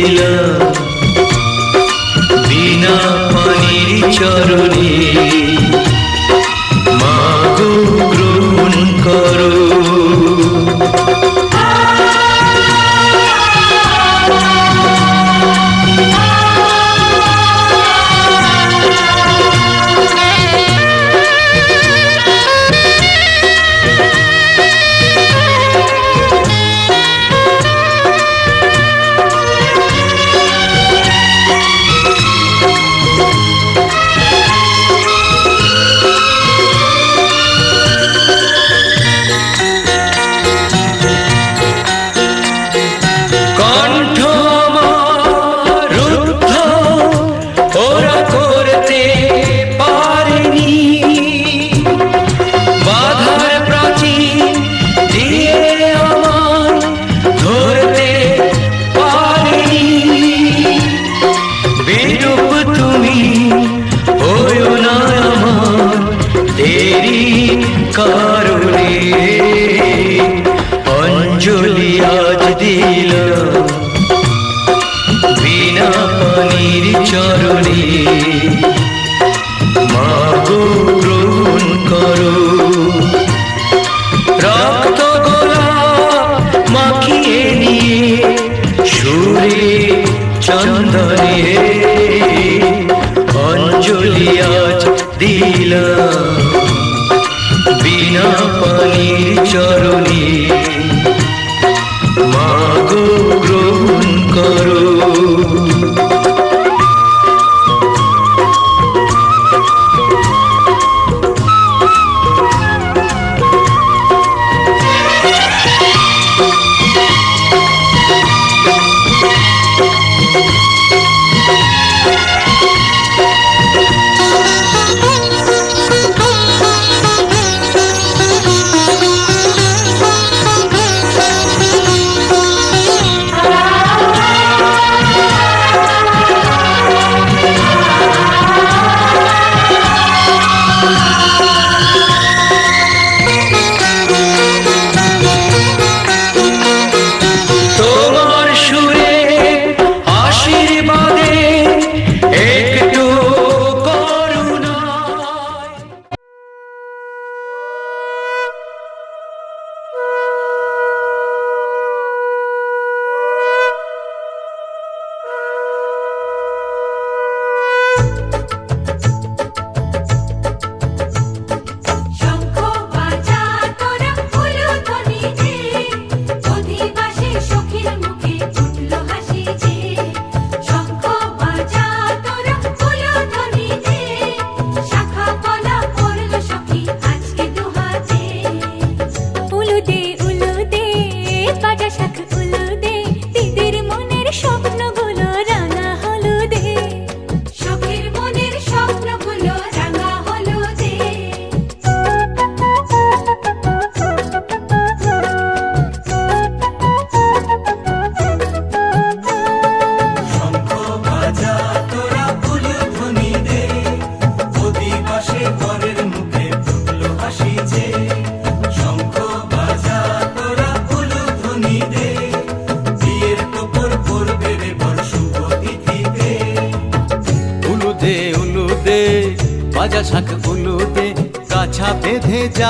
ছিল বিনা পানির চরণে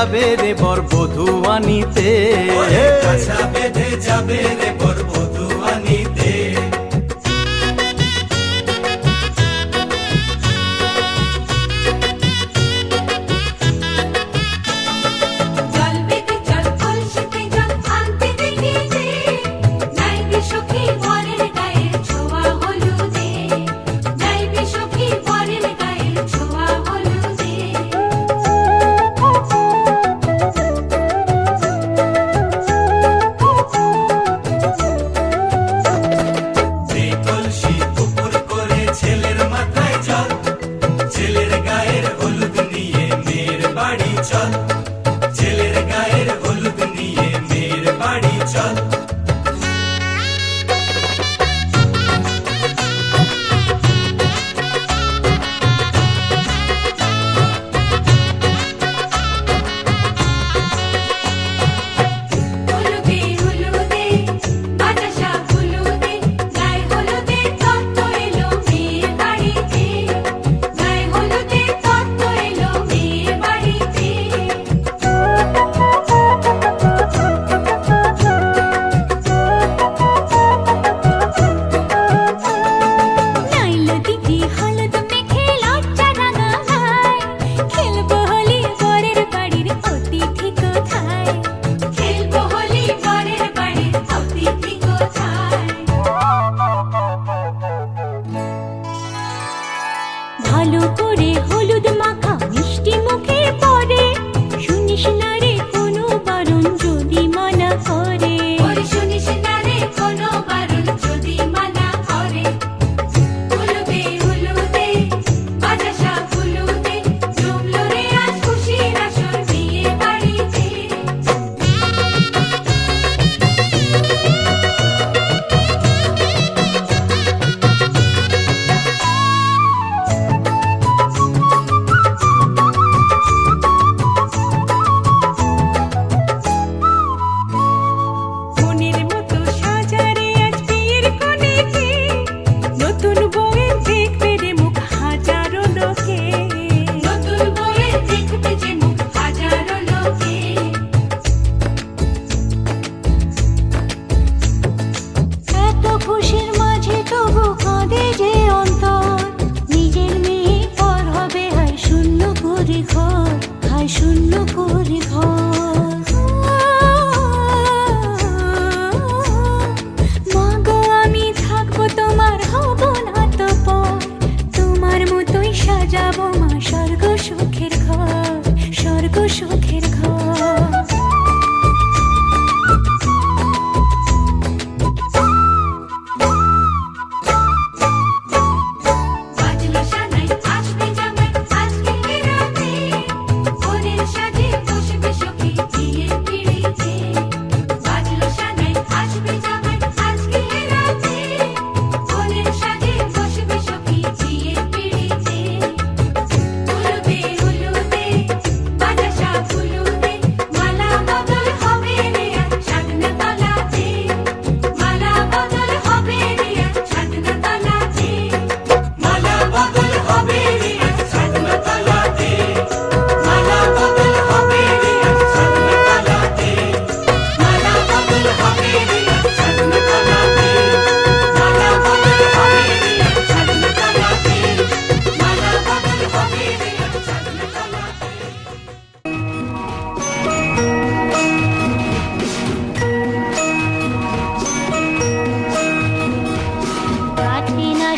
যাবে রে বর বধুয়ানিতে যাবে রে শূন্য করি ঘর।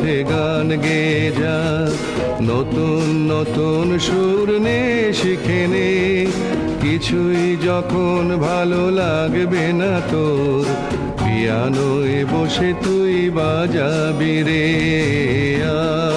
পথে গান গে যা নতুন নতুন সুর নে শিখে নে। কিছুই যখন ভালো লাগবে না তোর, পিয়ানোয় বসে তুই বাজাবি রে। আ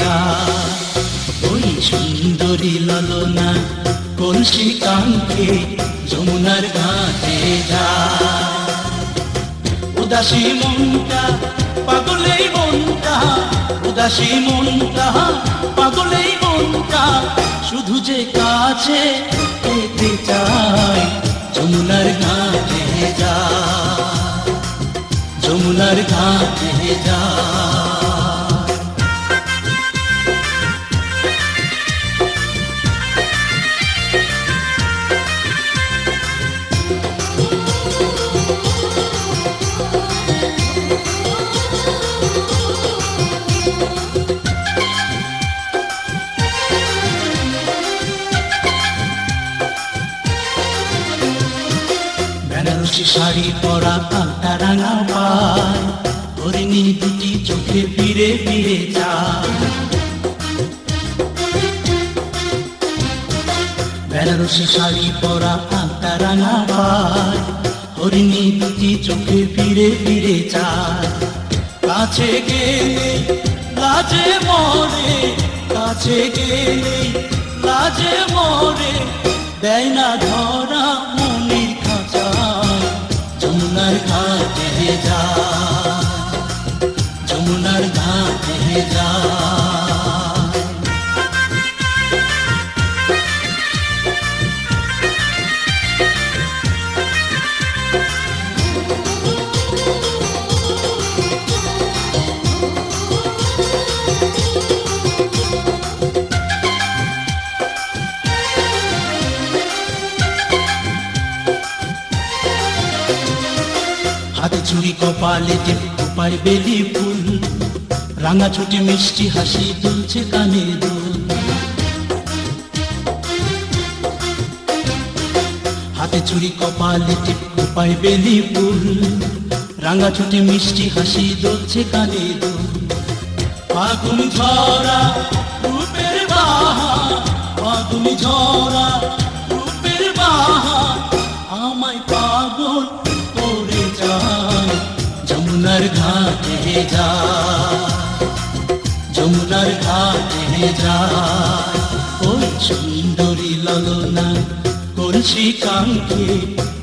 লইয়া ওই সুন্দরী ললনা কলসি কাঙ্কে যমুনার ঘাটে যায়। উদাসী মনটা পাগলেই মনটা, উদাসী মনটা পাগলেই মনটা, শুধু যে কাছে পেতে চায় যমুনার ঘাটে যা যমুনার ঘাটে যা শাড়ি পরা কাঁটা রাঙা পায় হরিণী দুটি চোখে ফিরে ফিরে যায়। বেনারসি শাড়ি পরা কাঁটা রাঙা পায় হরিণী দুটি চোখে ফিরে ফিরে যায়। কাছে গেলে লাজে মরে, কাছে গেলে লাজে মরে, দেয় না ধরা হাতে চুরি কপালে টিপ উপায় বেলি ফুল রাঙা ছুটি মিষ্টি হাসি তুলছে কানে দুল। হাতে ছুরি কপালে টিপ বেলি ফুল। রাঙা ছুটি মিষ্টি হাসি দুলছে কানে দুল। ফাগুন ঝরা রূপের বাহা ফাগুন ঝরা রূপের বাহা আমায় পাগল করে যায়, যমুনার ঘাটে যায়। ঘাটে যায়। ওই সুন্দরী ললনা কলসি কাঙ্ক্ষে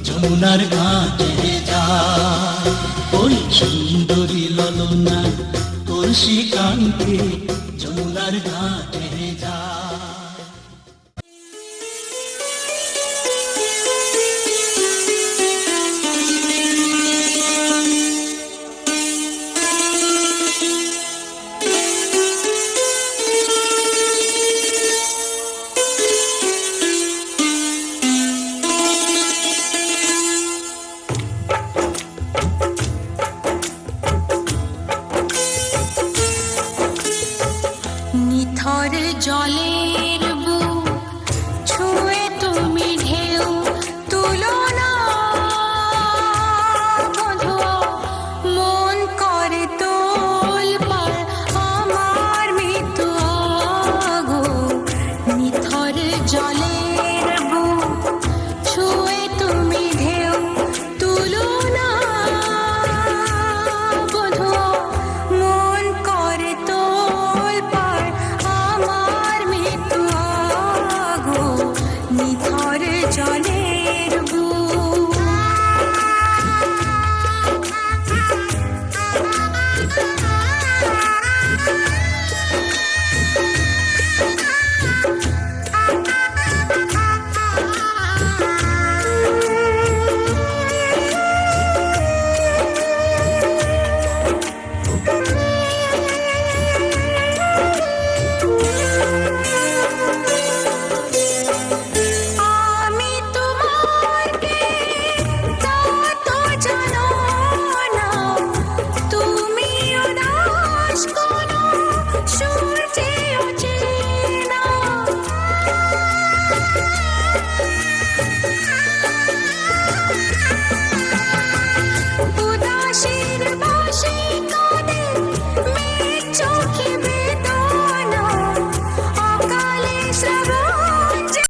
যমুনার ঘাটে যায়। ওই সুন্দরী ললনা কলসি কাঙ্ক্ষে যমুনার ঘাটে